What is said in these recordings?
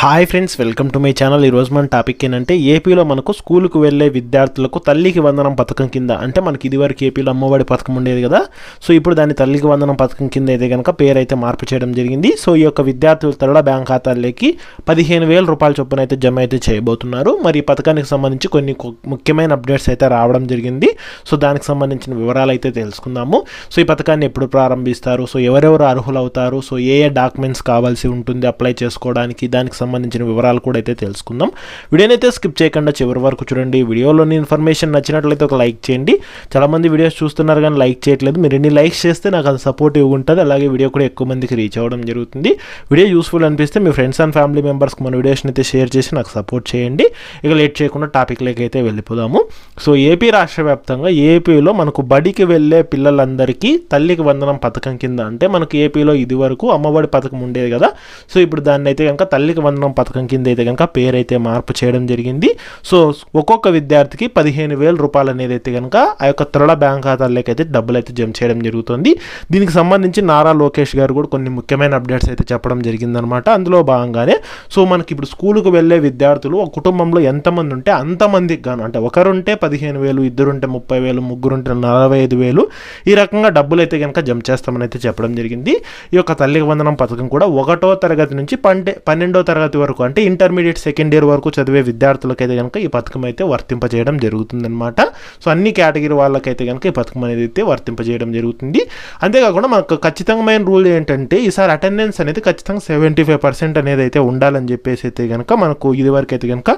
Hi friends welcome to my channel ఈ రోజు మన టాపిక్ ఏంటంటే ఏపీలో మనకు స్కూల్కు వెళ్ళే విద్యార్థులకు తల్లికి వందనం పథకం కింద అంటే మనకి ఇదివరకు ఏపీలో అమ్మఒడి పథకం ఉండేది కదా? సో ఇప్పుడు దాన్ని తల్లికి వందనం పథకం కింద అయితే కనుక పేరు అయితే మార్పు చేయడం జరిగింది. సో ఈ యొక్క విద్యార్థుల తరల బ్యాంక్ ఖాతాల్లోకి పదిహేను వేల రూపాయల చొప్పున అయితే జమ అయితే చేయబోతున్నారు. మరి ఈ పథకానికి సంబంధించి కొన్ని ముఖ్యమైన అప్డేట్స్ అయితే రావడం జరిగింది. సో దానికి సంబంధించిన వివరాలు అయితే తెలుసుకుందాము. సో ఈ పథకాన్ని ఎప్పుడు ప్రారంభిస్తారు? సో ఎవరెవరు అర్హులు అవుతారు సో ఏ ఏ డాక్యుమెంట్స్ కావాల్సి ఉంటుంది అప్లై చేసుకోవడానికి? దానికి సంబంధించిన వివరాలు కూడా అయితే తెలుసుకుందాం. వీడియోని అయితే స్కిప్ చేయకుండా చివరి వరకు చూడండి. వీడియోలోని ఇన్ఫర్మేషన్ నచ్చినట్లయితే ఒక లైక్ చేయండి. చాలామంది వీడియోస్ చూస్తున్నారు కానీ లైక్ చేయట్లేదు. మీరు ఎన్ని లైక్స్ చేస్తే నాకు అది సపోర్టివ్ ఉంటుంది. అలాగే వీడియో కూడా ఎక్కువ మందికి రీచ్ అవ్వడం జరుగుతుంది. వీడియో యూస్ఫుల్ అనిపిస్తే మీ ఫ్రెండ్స్ అండ్ ఫ్యామిలీ మెంబర్స్కి మన వీడియోస్ని అయితే షేర్ చేసి నాకు సపోర్ట్ చేయండి. ఇక లేట్ చేయకుండా టాపిక్లోకి అయితే వెళ్ళిపోదాము. సో ఏపీ రాష్ట్ర వ్యాప్తంగా ఏపీలో మనకు బడికి వెళ్ళే పిల్లలందరికీ తల్లికి వందనం పథకం కింద అంటే మనకు ఏపీలో ఇది వరకు అమ్మఒడి పథకం ఉండేది కదా. సో ఇప్పుడు దాన్ని అయితే కనుక తల్లికి వందనం పథకం కింద అయితే కనుక పేరైతే మార్పు చేయడం జరిగింది. సో ఒక్కొక్క విద్యార్థికి పదిహేను వేల రూపాయలు అనేది అయితే కనుక ఆ యొక్క త్వరల బ్యాంక్ ఖాతాల్లోకి అయితే డబ్బులు అయితే జమ చేయడం జరుగుతుంది. దీనికి సంబంధించి నారా లోకేష్ గారు కూడా కొన్ని ముఖ్యమైన అప్డేట్స్ అయితే చెప్పడం జరిగిందనమాట. అందులో భాగంగానే సో మనకి ఇప్పుడు స్కూల్కి వెళ్ళే విద్యార్థులు ఒక కుటుంబంలో ఎంతమంది ఉంటే అంతమందికి గాను అంటే ఒకరుంటే పదిహేను వేలు ఇద్దరుంటే ముప్పై వేలు ముగ్గురుంటే నలభై ఐదు వేలు ఈ రకంగా డబ్బులు అయితే కనుక జమ చేస్తామని అయితే చెప్పడం జరిగింది. ఈ యొక్క తల్లికి వందనం పథకం కూడా ఒకటో తరగతి నుంచి పంటే పన్నెండో తరగతి వరకు అంటే ఇంటర్మీడియట్ సెకండ్ ఇయర్ వరకు చదివే విద్యార్థులకైతే కనుక ఈ పథకం అయితే వర్తింపజేయడం జరుగుతుందన్నమాట. సో అన్ని కేటగిరీ వాళ్ళకైతే కనుక ఈ పథకం అనేది అయితే వర్తింపజేయడం జరుగుతుంది. అంతేకాకుండా మనకు ఖచ్చితమైన రూల్ ఏంటంటే ఈసారి అటెండెన్స్ అనేది ఖచ్చితంగా సెవెంటీ ఫైవ్ పర్సెంట్ అనేది అయితే ఉండాలని చెప్పేసి అయితే కనుక మనకు ఇది వరకు అయితే కనుక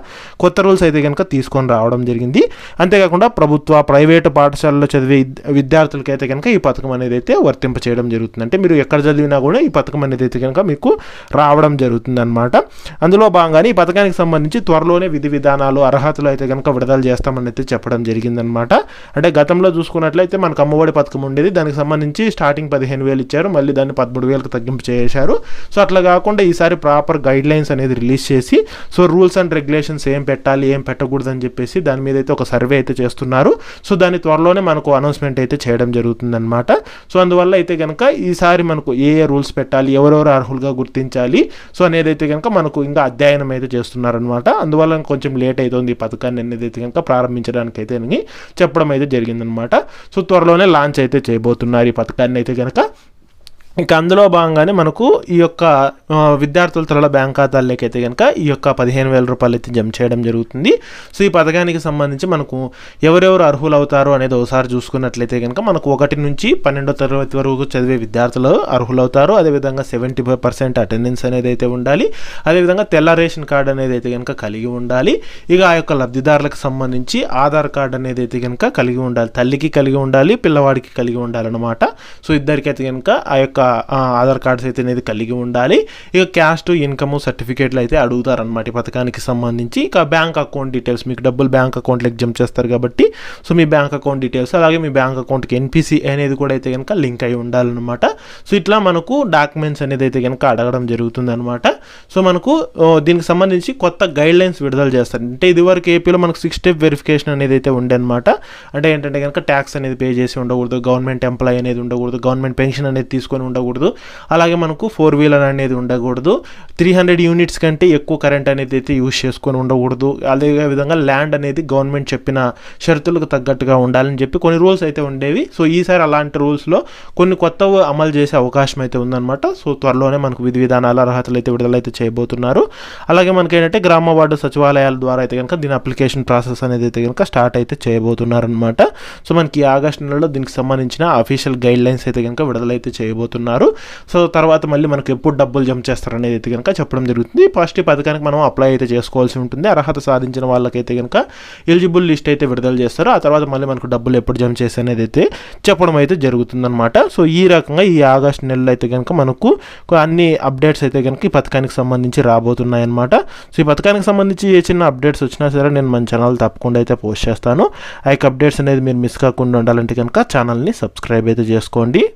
కొత్త రూల్స్ అయితే కనుక తీసుకొని రావడం జరిగింది. అంతేకాకుండా ప్రభుత్వ ప్రైవేటు పాఠశాలలో చదివే విద్యార్థులకైతే కనుక ఈ పథకం అనేది అయితే వర్తింప చేయడం జరుగుతుంది. అంటే మీరు ఎక్కడ చదివినా కూడా ఈ పథకం అనేది అయితే కనుక మీకు రావడం జరుగుతుంది అనమాట అందులో భాగంగానే ఈ పథకానికి సంబంధించి త్వరలోనే విధి విధానాలు అర్హతలు అయితే కనుక విడుదల చేస్తామని అయితే చెప్పడం జరిగిందనమాట. అంటే గతంలో చూసుకున్నట్లయితే మనకు అమ్మఒడి పథకం ఉండేది. దానికి సంబంధించి స్టార్టింగ్ పదిహేను వేలు ఇచ్చారు. మళ్ళీ దాన్ని పదమూడు వేలకు తగ్గింపు చేశారు. సో అట్లా కాకుండా ఈసారి ప్రాపర్ గైడ్ లైన్స్ అనేది రిలీజ్ చేసి సో రూల్స్ అండ్ రెగ్యులేషన్స్ ఏం పెట్టాలి ఏం పెట్టకూడదు అని చెప్పేసి దాని మీద అయితే ఒక సర్వే అయితే చేస్తున్నారు. సో దాని త్వరలోనే మనకు అనౌన్స్మెంట్ అయితే చేయడం జరుగుతుందన్నమాట సో అందువల్ల అయితే కనుక ఈసారి మనకు ఏ ఏ రూల్స్ పెట్టాలి ఎవరెవరు అర్హులుగా గుర్తించాలి సో అనేది అయితే కనుక మనకు ఇంకా అధ్యయనం అయితే చేస్తున్నారనమాట అందువల్ల కొంచెం లేట్ అవుతుంది ఈ పథకాన్ని అనేది అయితే కనుక ప్రారంభించడానికి అయితే అని చెప్పడం అయితే జరిగిందనమాట సో త్వరలోనే లాంచ్ అయితే చేయబోతున్నారు ఈ పథకాన్ని అయితే కనుక. ఇక అందులో భాగంగానే మనకు ఈ యొక్క విద్యార్థుల తరల బ్యాంక్ ఖాతాల్లోకి అయితే కనుక ఈ యొక్క పదిహేను వేల రూపాయలు అయితే జమ చేయడం జరుగుతుంది. సో ఈ పథకానికి సంబంధించి మనకు ఎవరెవరు అర్హులు అవుతారు అనేది ఒకసారి చూసుకున్నట్లయితే కనుక మనకు ఒకటి నుంచి పన్నెండో తరగతి వరకు చదివే విద్యార్థులు అర్హులు అవుతారు అదేవిధంగా సెవెంటీ ఫైవ్ పర్సెంట్ అటెండెన్స్ అనేది అయితే ఉండాలి. అదేవిధంగా తెల్ల రేషన్ కార్డు అనేది అయితే కనుక కలిగి ఉండాలి. ఇక ఆ యొక్క లబ్ధిదారులకు సంబంధించి ఆధార్ కార్డు అనేది అయితే కనుక కలిగి ఉండాలి. తల్లికి కలిగి ఉండాలి పిల్లవాడికి కలిగి ఉండాలన్నమాట. సో ఇద్దరికైతే కనుక ఆ యొక్క ఆధార్ కార్డ్స్ అయితే అనేది కలిగి ఉండాలి. ఇక క్యాస్ట్ ఇన్కమ్ సర్టిఫికేట్లు అయితే అడుగుతారనమాట ఈ పథకానికి సంబంధించి. ఇక బ్యాంక్ అకౌంట్ డీటెయిల్స్ మీకు డబ్బులు బ్యాంక్ అకౌంట్లోకి జమ చేస్తారు కాబట్టి సో మీ బ్యాంక్ అకౌంట్ డీటెయిల్స్ అలాగే మీ బ్యాంక్ అకౌంట్కి ఎన్పిసి అనేది కూడా అయితే కనుక లింక్ అయి ఉండాలన్నమాట. సో ఇట్లా మనకు డాక్యుమెంట్స్ అనేది అయితే కనుక అడగడం జరుగుతుంది అనమాట సో మనకు దీనికి సంబంధించి కొత్త గైడ్ లైన్స్ విడుదల చేస్తారు. అంటే ఇదివరకు ఏపీలో మనకు సిక్స్ స్టెప్ వెరిఫికేషన్ అనేది అయితే ఉండే అనమాట అంటే ఏంటంటే కనుక ట్యాక్స్ అనేది పే చేసి ఉండకూడదు గవర్నమెంట్ ఎంప్లాయీ అనేది ఉండకూడదు గవర్నమెంట్ పెన్షన్ అనేది తీసుకొని ఉండకూడదు. అలాగే మనకు ఫోర్ వీలర్ అనేది ఉండకూడదు. త్రీ హండ్రెడ్ యూనిట్స్ కంటే ఎక్కువ కరెంట్ అనేది అయితే యూజ్ చేసుకొని ఉండకూడదు. అదే విధంగా ల్యాండ్ అనేది గవర్నమెంట్ చెప్పిన షరతులకు తగ్గట్టుగా ఉండాలని చెప్పి కొన్ని రూల్స్ అయితే ఉండేవి. సో ఈసారి అలాంటి రూల్స్లో కొన్ని కొత్త అమలు చేసే అవకాశం అయితే ఉందన్నమాట. సో త్వరలోనే మనకు విధి విధానాల అర్హతలు అయితే విడుదలైతే చేయబోతున్నారు. అలాగే మనకి ఏంటంటే గ్రామ వార్డు సచివాలయాల ద్వారా అయితే కనుక దీని అప్లికేషన్ ప్రాసెస్ అనేది అయితే కనుక స్టార్ట్ అయితే చేయబోతున్నారు అనమాట సో మనకి ఆగస్టు నెలలో దీనికి సంబంధించిన అఫీషియల్ గైడ్ లైన్స్ అయితే కనుక విడుదలైతే చేయబోతున్నారు. సో తర్వాత మళ్ళీ మనకు ఎప్పుడు డబ్బులు జమ చేస్తారు అనేది అయితే కనుక చెప్పడం జరుగుతుంది. ఫస్ట్ పథకానికి మనం అప్లై అయితే చేసుకోవాల్సి ఉంటుంది. అర్హత సాధించిన వాళ్ళకైతే కనుక ఎలిజిబుల్ లిస్ట్ అయితే విడుదల చేస్తారు. ఆ తర్వాత మళ్ళీ మనకు డబ్బులు ఎప్పుడు జమ చేసి అనేది అయితే చెప్పడం అయితే జరుగుతుందన్నమాట. సో ఈ రకంగా ఈ ఆగస్ట్ నెలలో అయితే కనుక మనకు అన్ని అప్డేట్స్ అయితే కనుక ఈ పథకానికి సంబంధించి రాబోతున్నాయి అనమాట సో ఈ పథకానికి సంబంధించి ఏ చిన్న అప్డేట్స్ వచ్చినా సరే నేను మన ఛానల్ తప్పకుండా అయితే పోస్ట్ చేస్తాను. ఆ యొక్క అప్డేట్స్ అనేది మీరు మిస్ కాకుండా ఉండాలంటే కనుక ఛానల్ని సబ్స్క్రైబ్ అయితే చేసుకోండి.